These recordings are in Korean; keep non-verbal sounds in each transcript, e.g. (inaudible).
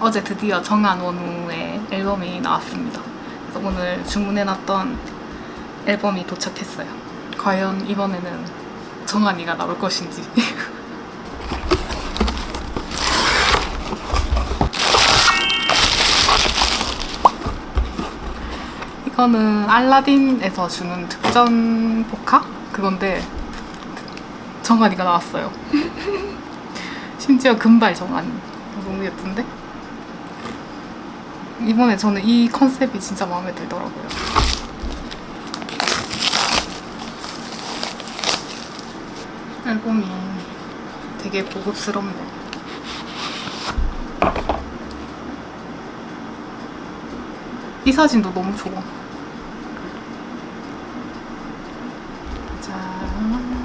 어제 드디어 정한원우의 앨범이 나왔습니다. 그래서 오늘 주문해놨던 앨범이 도착했어요. 과연 이번에는 정한이가 나올 것인지. (laughs) 이거는 알라딘에서 주는 특전 포카? 그건데 정한이가 나왔어요. (laughs) 심지어 금발 정한이. 너무 예쁜데? 이번에 저는 이 컨셉이 진짜 마음에 들더라고요. 앨범이 되게 고급스럽네요. 이 사진도 너무 좋아. 짠.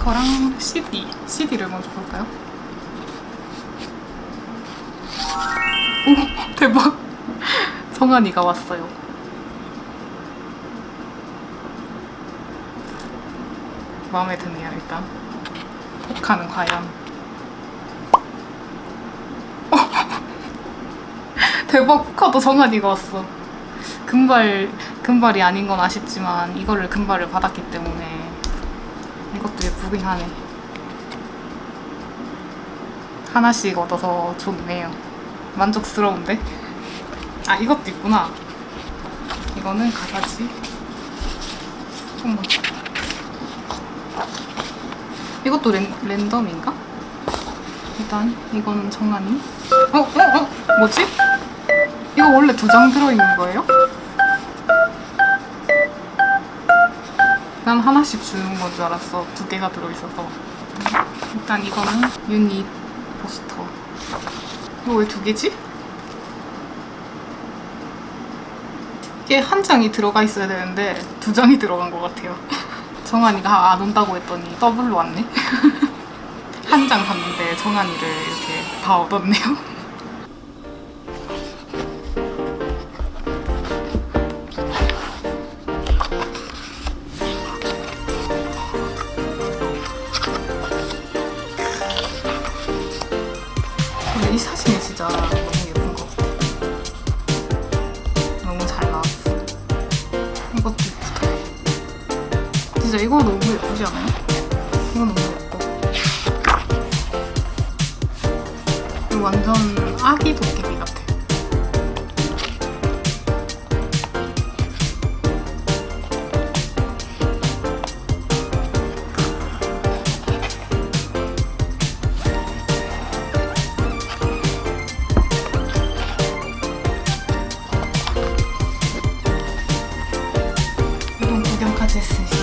스티커랑 CD. CD를 먼저 볼까요? 오, (laughs) 대박. 정한이가 왔어요. 마음에 드네요, 일단. 포카는 과연. (laughs) 대박, 포카도 정한이가 왔어. 금발, 금발이 아닌 건 아쉽지만 이거를 금발을 받았기 때문에 이것도 예쁘긴 하네. 하나씩 얻어서 좋네요. 만족스러운데? 아, 이것도 있구나. 이거는 가사지. 이것도 랜, 랜덤인가? 일단 이거는 정한이. 어, 어, 어? 뭐지? 이거 원래 두 장 들어있는 거예요? 난 하나씩 주는 건 줄 알았어. 두 개가 들어있어서. 일단 이거는 유닛 포스터. 이거 왜 두 개지? 이게 한 장이 들어가 있어야 되는데 두 장이 들어간 것 같아요. (laughs) 정한이가 안 온다고 했더니 더블로 왔네. (laughs) 한장 샀는데 정한이를 이렇게 다 얻었네요. (laughs) 이 사진이 진짜 너무 예쁜 것 같아. 너무 잘 나왔어. 이것도 예쁘다. 진짜 이거 너무 예쁘지 않아요? 이거 너무 예뻐. 이거 완전 아기 도깨 just